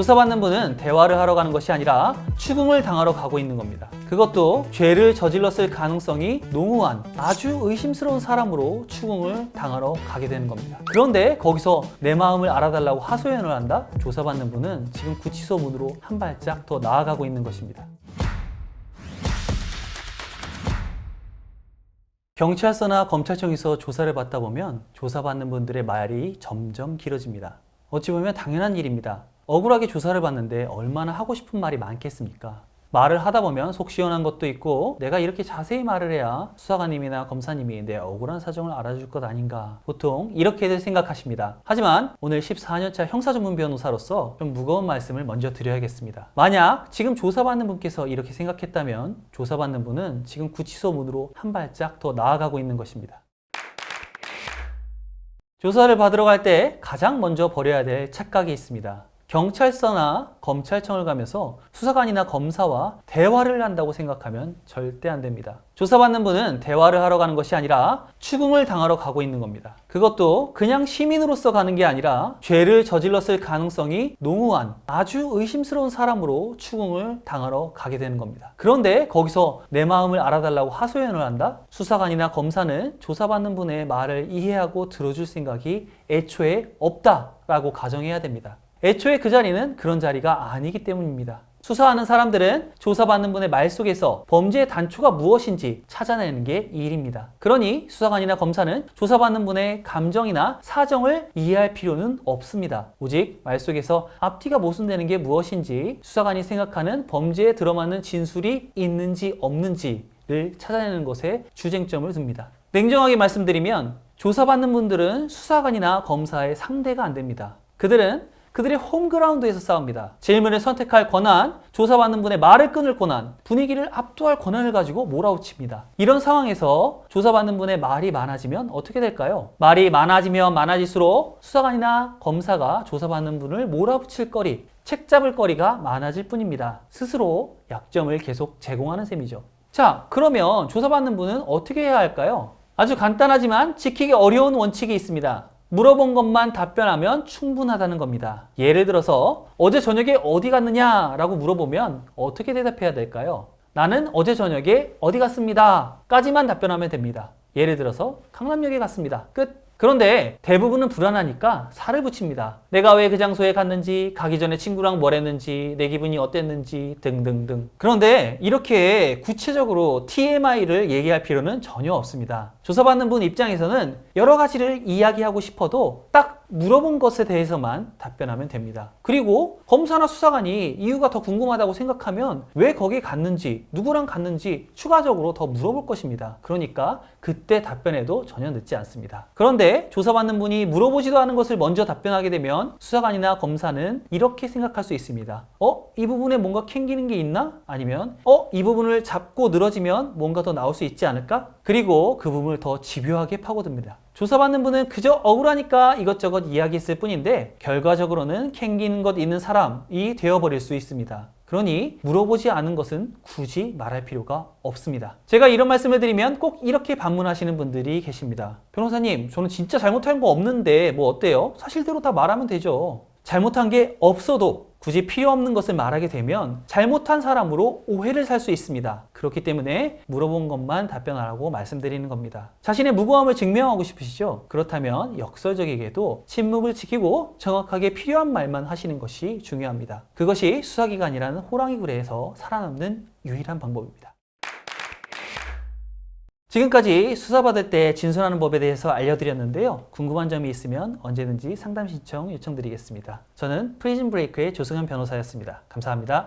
조사받는 분은 대화를 하러 가는 것이 아니라 추궁을 당하러 가고 있는 겁니다. 그것도 죄를 저질렀을 가능성이 농후한 아주 의심스러운 사람으로 추궁을 당하러 가게 되는 겁니다. 그런데 거기서 내 마음을 알아달라고 하소연을 한다? 조사받는 분은 지금 구치소 문으로 한 발짝 더 나아가고 있는 것입니다. 경찰서나 검찰청에서 조사를 받다 보면 조사받는 분들의 말이 점점 길어집니다. 어찌 보면 당연한 일입니다. 억울하게 조사를 받는데 얼마나 하고 싶은 말이 많겠습니까? 말을 하다 보면 속 시원한 것도 있고 내가 이렇게 자세히 말을 해야 수사관님이나 검사님이 내 억울한 사정을 알아줄 것 아닌가 보통 이렇게들 생각하십니다. 하지만 오늘 14년차 형사전문 변호사로서 좀 무거운 말씀을 먼저 드려야겠습니다. 만약 지금 조사받는 분께서 이렇게 생각했다면 조사받는 분은 지금 구치소 문으로 한 발짝 더 나아가고 있는 것입니다. 조사를 받으러 갈 때 가장 먼저 버려야 될 착각이 있습니다. 경찰서나 검찰청을 가면서 수사관이나 검사와 대화를 한다고 생각하면 절대 안 됩니다. 조사받는 분은 대화를 하러 가는 것이 아니라 추궁을 당하러 가고 있는 겁니다. 그것도 그냥 시민으로서 가는 게 아니라 죄를 저질렀을 가능성이 농후한 아주 의심스러운 사람으로 추궁을 당하러 가게 되는 겁니다. 그런데 거기서 내 마음을 알아달라고 하소연을 한다? 수사관이나 검사는 조사받는 분의 말을 이해하고 들어줄 생각이 애초에 없다라고 가정해야 됩니다. 애초에 그 자리는 그런 자리가 아니기 때문입니다. 수사하는 사람들은 조사받는 분의 말 속에서 범죄의 단초가 무엇인지 찾아내는 게이 일입니다. 그러니 수사관이나 검사는 조사받는 분의 감정이나 사정을 이해할 필요는 없습니다. 오직 말 속에서 앞뒤가 모순되는 게 무엇인지 수사관이 생각하는 범죄에 들어맞는 진술이 있는지 없는지를 찾아내는 것에 주쟁점을 둡니다. 냉정하게 말씀드리면 조사받는 분들은 수사관이나 검사의 상대가 안 됩니다. 그들은 그들의 홈그라운드에서 싸웁니다. 질문을 선택할 권한, 조사받는 분의 말을 끊을 권한, 분위기를 압도할 권한을 가지고 몰아붙입니다. 이런 상황에서 조사받는 분의 말이 많아지면 어떻게 될까요? 말이 많아지면 많아질수록 수사관이나 검사가 조사받는 분을 몰아붙일 거리, 책 잡을 거리가 많아질 뿐입니다. 스스로 약점을 계속 제공하는 셈이죠. 자, 그러면 조사받는 분은 어떻게 해야 할까요? 아주 간단하지만 지키기 어려운 원칙이 있습니다. 물어본 것만 답변하면 충분하다는 겁니다. 예를 들어서 어제 저녁에 어디 갔느냐 라고 물어보면 어떻게 대답해야 될까요? 나는 어제 저녁에 어디 갔습니다. 까지만 답변하면 됩니다. 예를 들어서 강남역에 갔습니다. 끝. 그런데 대부분은 불안하니까 살을 붙입니다. 내가 왜 그 장소에 갔는지, 가기 전에 친구랑 뭘 했는지, 내 기분이 어땠는지 등등등. 그런데 이렇게 구체적으로 TMI를 얘기할 필요는 전혀 없습니다. 조사받는 분 입장에서는 여러 가지를 이야기하고 싶어도 딱 물어본 것에 대해서만 답변하면 됩니다. 그리고 검사나 수사관이 이유가 더 궁금하다고 생각하면 왜 거기에 갔는지, 누구랑 갔는지 추가적으로 더 물어볼 것입니다. 그러니까 그때 답변해도 전혀 늦지 않습니다. 그런데 조사받는 분이 물어보지도 않은 것을 먼저 답변하게 되면 수사관이나 검사는 이렇게 생각할 수 있습니다. 어? 이 부분에 뭔가 캥기는 게 있나? 아니면 어? 이 부분을 잡고 늘어지면 뭔가 더 나올 수 있지 않을까? 그리고 그 부분을 더 집요하게 파고듭니다. 조사받는 분은 그저 억울하니까 이것저것 이야기했을 뿐인데 결과적으로는 캥기는 것 있는 사람이 되어버릴 수 있습니다. 그러니 물어보지 않은 것은 굳이 말할 필요가 없습니다. 제가 이런 말씀을 드리면 꼭 이렇게 반문하시는 분들이 계십니다. 변호사님, 저는 진짜 잘못한 거 없는데 뭐 어때요? 사실대로 다 말하면 되죠. 잘못한 게 없어도 굳이 필요 없는 것을 말하게 되면 잘못한 사람으로 오해를 살 수 있습니다. 그렇기 때문에 물어본 것만 답변하라고 말씀드리는 겁니다. 자신의 무고함을 증명하고 싶으시죠? 그렇다면 역설적이게도 침묵을 지키고 정확하게 필요한 말만 하시는 것이 중요합니다. 그것이 수사기관이라는 호랑이 굴에서 살아남는 유일한 방법입니다. 지금까지 수사받을 때 진술하는 법에 대해서 알려드렸는데요. 궁금한 점이 있으면 언제든지 상담 신청 요청드리겠습니다. 저는 프리즌 브레이크의 조승현 변호사였습니다. 감사합니다.